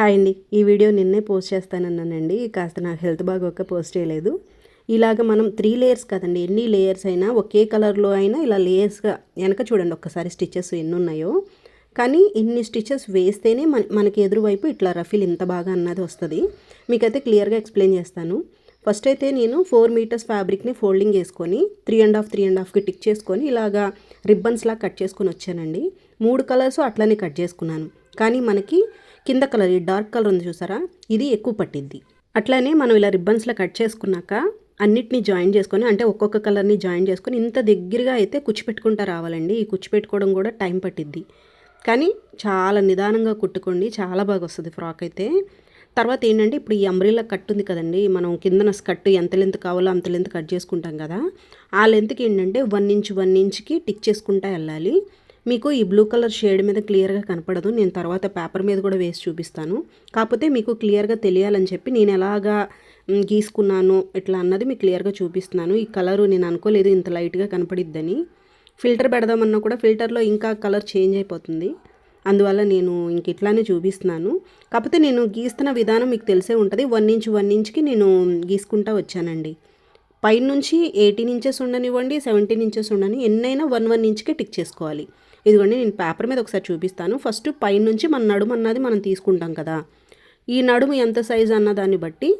Hi అండి. ఈ video నిన్నే పోస్ట్ చేస్తానన్నానండి. కాస్త నాకు హెల్త్ బాగోక పోస్ట్ చేయలేదు. ఇలాగ మనం త్రీ లేయర్స్ కదండి. ఎన్ని లేయర్స్ అయినా ఒకే కలర్లో అయినా ఇలా లేయర్స్గా వెనక చూడండి. ఒక్కసారి స్టిచెస్ ఎన్ని ఉన్నాయో కానీ ఇన్ని స్టిచెస్ వేస్తేనే మన మనకి ఎదురువైపు ఇట్లా రఫీల్ ఇంత బాగా అన్నది వస్తుంది. మీకైతే క్లియర్గా ఎక్స్ప్లెయిన్ చేస్తాను. ఫస్ట్ అయితే నేను ఫోర్ మీటర్స్ ఫ్యాబ్రిక్ని ఫోల్డింగ్ చేసుకొని three and half three and హాఫ్కి tick చేసుకొని ఇలాగా రిబ్బన్స్లా కట్ చేసుకొని వచ్చానండి. మూడు కలర్స్ అట్లనే కట్ చేసుకున్నాను. కానీ మనకి కింద కలర్ ఈ డార్క్ కలర్ ఉంది చూసారా? ఇది ఎక్కువ పట్టిద్ది. అట్లానే మనం ఇలా రిబ్బన్స్లో కట్ చేసుకున్నాక అన్నిటిని జాయిన్ చేసుకొని అంటే ఒక్కొక్క కలర్ని జాయిన్ చేసుకొని ఇంత దగ్గరగా అయితే కుచ్చిపెట్టుకుంటా రావాలండి. ఈ కుచ్చిపెట్టుకోవడం కూడా టైం పట్టిద్ది. కానీ చాలా నిదానంగా కుట్టుకోండి చాలా బాగా వస్తుంది ఫ్రాక్ అయితే. తర్వాత ఏంటంటే ఇప్పుడు ఈ అంబ్రిల్లా కట్ ఉంది కదండి మనం కిందన కట్ ఎంత లెంత్ కావాలో అంత లెంత్ కట్ చేసుకుంటాం కదా. ఆ లెంత్కి ఏంటంటే వన్ ఇంచ్ వన్ ఇంచ్కి టిక్ చేసుకుంటా వెళ్ళాలి. మీకు ఈ బ్లూ కలర్ షేడ్ మీద క్లియర్గా కనపడదు. నేను తర్వాత పేపర్ మీద కూడా వేసి చూపిస్తాను. కాకపోతే మీకు క్లియర్గా తెలియాలని చెప్పి నేను ఎలాగా గీసుకున్నాను ఇట్లా అన్నది మీకు క్లియర్గా చూపిస్తున్నాను. ఈ కలరు నేను అనుకోలేదు ఇంత లైట్గా కనపడిద్దని. ఫిల్టర్ పెడదామన్నా కూడా ఫిల్టర్లో ఇంకా కలర్ చేంజ్ అయిపోతుంది. అందువల్ల నేను ఇంక ఇట్లానే చూపిస్తున్నాను. కాకపోతే నేను గీస్తున్న విధానం మీకు తెలిసే ఉంటుంది. వన్ ఇంచ్ వన్ ఇంచ్కి నేను గీసుకుంటా వచ్చానండి. పైనుంచి ఎయిటీన్ ఇంచెస్ ఉండనివ్వండి సెవెంటీన్ ఇంచెస్ ఉండని ఎన్నైనా వన్ వన్ ఇంచ్కే టిక్ చేసుకోవాలి. ఇదిగోండి నేను పేపర్ మీద ఒకసారి చూపిస్తాను. ఫస్ట్ పైనుంచి మన నడుము అన్నది మనం తీసుకుంటాం కదా. ఈ నడుము ఎంత సైజ్ అన్న దాన్ని బట్టి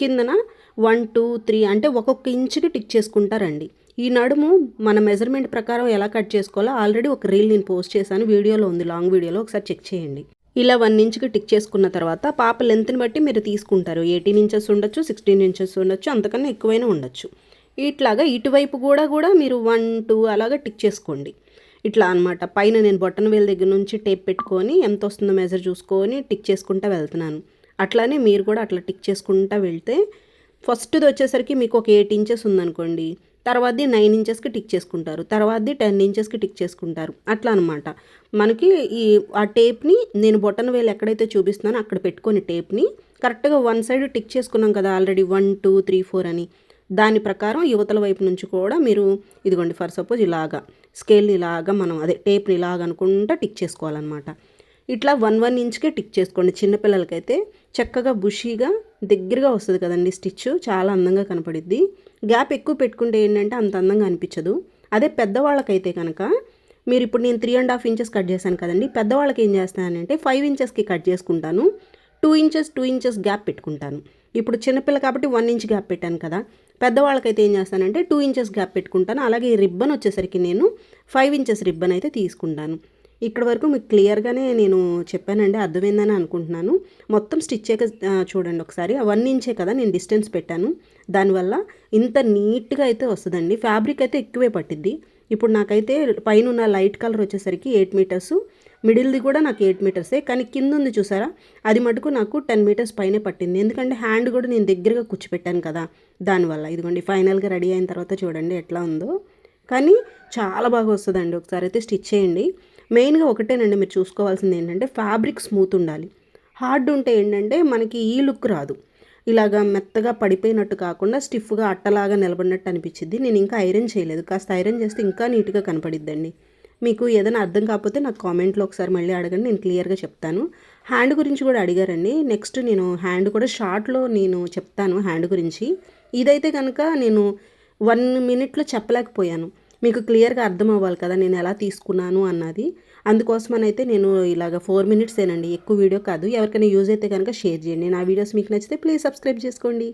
కిందన వన్ టూ త్రీ అంటే ఒక్కొక్క ఇంచుకి టిక్ చేసుకుంటారండి. ఈ నడుము మన మెజర్మెంట్ ప్రకారం ఎలా కట్ చేసుకోవాలో ఆల్రెడీ ఒక రీల్ నేను పోస్ట్ చేశాను. వీడియోలో ఉంది లాంగ్ వీడియోలో ఒకసారి చెక్ చేయండి. ఇలా వన్ ఇంచ్కి టిక్ చేసుకున్న తర్వాత పాప లెంత్ని బట్టి మీరు తీసుకుంటారు. ఎయిటీన్ ఇంచెస్ ఉండొచ్చు సిక్స్టీన్ ఇంచెస్ ఉండొచ్చు అంతకన్నా ఎక్కువైనా ఉండొచ్చు. ఇట్లాగా ఇటువైపు కూడా కూడా మీరు వన్ టూ అలాగా టిక్ చేసుకోండి. ఇట్లా అనమాట పైన నేను బొట్టన వేలు దగ్గర నుంచి టేప్ పెట్టుకొని ఎంత వస్తుందో మెజర్ చూసుకొని టిక్ చేసుకుంటూ వెళ్తున్నాను. అట్లానే మీరు కూడా అట్లా టిక్ చేసుకుంటూ వెళ్తే ఫస్ట్ది వచ్చేసరికి మీకు ఒక ఎయిట్ ఇంచెస్ ఉందనుకోండి. తర్వాతది నైన్ ఇంచెస్కి టిక్ చేసుకుంటారు. తర్వాతది టెన్ ఇంచెస్కి టిక్ చేసుకుంటారు. అట్లా అనమాట మనకి ఈ ఆ టేప్ని నేను బొటన్ వేలు ఎక్కడైతే చూపిస్తున్నానో అక్కడ పెట్టుకొని టేప్ని కరెక్ట్గా వన్ సైడ్ టిక్ చేసుకున్నాం కదా already one two three four అని. దాని ప్రకారం యువతల వైపు నుంచి కూడా మీరు ఇదిగోండి ఫర్ సపోజ్ ఇలాగా స్కేల్ని ఇలాగా మనం అదే టేప్ని ఇలాగ అనుకుంటా టిక్ చేసుకోవాలన్నమాట. ఇట్లా వన్ వన్ ఇంచ్కే టిక్ చేసుకోండి. చిన్నపిల్లలకైతే చక్కగా బుషీగా దగ్గరగా వస్తుంది కదండి స్టిచ్ చాలా అందంగా కనపడిద్ది. గ్యాప్ ఎక్కువ పెట్టుకుంటే ఏంటంటే అంత అందంగా అనిపించదు. అదే పెద్దవాళ్ళకైతే కనుక మీరు ఇప్పుడు నేను three and half inches cut చేశాను కదండి. పెద్దవాళ్ళకి ఏం చేస్తానంటే ఫైవ్ ఇంచెస్కి కట్ చేసుకుంటాను. Two inches two inches gap పెట్టుకుంటాను. ఇప్పుడు చిన్నపిల్ల కాబట్టి వన్ ఇంచ్ గ్యాప్ పెట్టాను కదా. పెద్దవాళ్ళకైతే ఏం చేస్తానంటే టూ ఇంచెస్ గ్యాప్ పెట్టుకుంటాను. అలాగే ఈ రిబ్బన్ వచ్చేసరికి నేను ఫైవ్ ఇంచెస్ రిబ్బన్ అయితే తీసుకుంటాను. ఇక్కడ వరకు మీకు క్లియర్గానే నేను చెప్పానండి అర్థమైందని అనుకుంటున్నాను. మొత్తం స్టిచ్ చూడండి ఒకసారి. వన్ ఇంచే కదా నేను డిస్టెన్స్ పెట్టాను. దానివల్ల ఇంత నీట్గా అయితే వస్తుందండి. ఫ్యాబ్రిక్ అయితే ఎక్కువే పట్టిద్ది. ఇప్పుడు నాకైతే పైన ఉన్న లైట్ కలర్ వచ్చేసరికి ఎయిట్ మీటర్స్ మిడిల్ది కూడా నాకు ఎయిట్ మీటర్సే. కానీ కింద ఉంది చూసారా? అది మటుకు నాకు టెన్ మీటర్స్ పైనే పట్టింది. ఎందుకంటే హ్యాండ్ కూడా నేను దగ్గరగా కూర్చోపెట్టాను కదా దానివల్ల. ఇదిగోండి ఫైనల్గా రెడీ అయిన తర్వాత చూడండి ఎట్లా ఉందో. కానీ చాలా బాగా వస్తుందండి. ఒకసారి అయితే స్టిచ్ చేయండి. మెయిన్గా ఒకటేనండి మీరు చూసుకోవాల్సింది ఏంటంటే ఫ్యాబ్రిక్ స్మూత్ ఉండాలి. హార్డ్ ఉంటే ఏంటంటే మనకి ఈ లుక్ రాదు. ఇలాగా మెత్తగా పడిపోయినట్టు కాకుండా స్టిఫ్గా అట్టలాగా నిలబడినట్టు అనిపించింది నేను ఇంకా ఐరన్ చేయలేదు. కాస్త ఐరన్ చేస్తే ఇంకా నీట్గా కనపడిద్దండి. మీకు ఏదైనా అర్థం కాకపోతే నాకు కామెంట్లో ఒకసారి మళ్ళీ అడగండి. నేను క్లియర్గా చెప్తాను. హ్యాండ్ గురించి కూడా అడిగారండి. నెక్స్ట్ నేను హ్యాండ్ కూడా షార్ట్లో నేను చెప్తాను హ్యాండ్ గురించి. ఇదైతే కనుక నేను వన్ మినిట్లో చెప్పలేకపోయాను. మీకు క్లియర్గా అర్థం అవ్వాలి కదా నేను ఎలా తీసుకున్నాను అన్నది. అందుకోసమనైతే నేను ఇలాగ ఫోర్ మినిట్స్ ఏనండి ఎక్కువ వీడియో కాదు. ఎవరికైనా యూజ్ అయితే కనుక షేర్ చేయండి. నా వీడియోస్ మీకు నచ్చితే ప్లీజ్ సబ్స్క్రైబ్ చేసుకోండి.